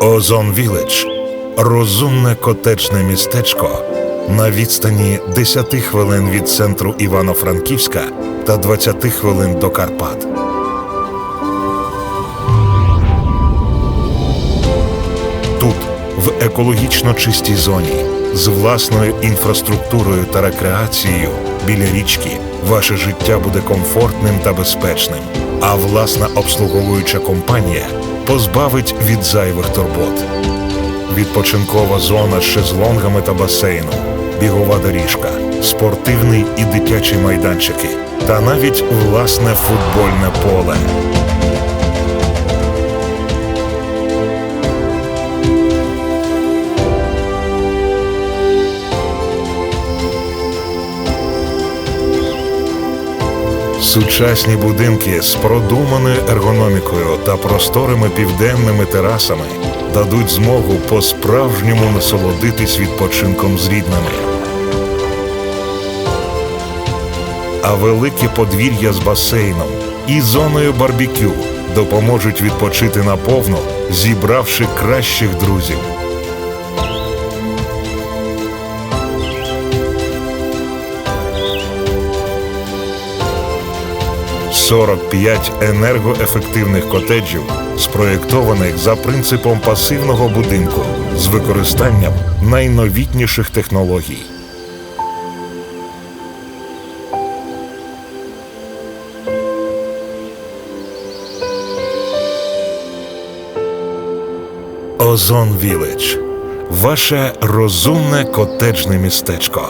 Озон Віледж розумне котечне містечко на відстані 10 хвилин від центру Івано-Франківська та 20 хвилин до Карпат. Тут, в екологічно чистій зоні, з власною інфраструктурою та рекреацією біля річки, ваше життя буде комфортним та безпечним, а власна обслуговуюча компанія позбавить від зайвих турбот. Відпочинкова зона з шезлонгами та басейном, бігова доріжка, спортивний і дитячі майданчики та навіть власне футбольне поле. Сучасні будинки з продуманою ергономікою та просторими південними терасами дадуть змогу по-справжньому насолодитись відпочинком з рідними. А великі подвір'я з басейном і зоною барбекю допоможуть відпочити наповну, зібравши кращих друзів. – 45 енергоефективних котеджів, спроєктованих за принципом пасивного будинку з використанням найновітніших технологій. Озон Віледж. Ваше розумне котеджне містечко.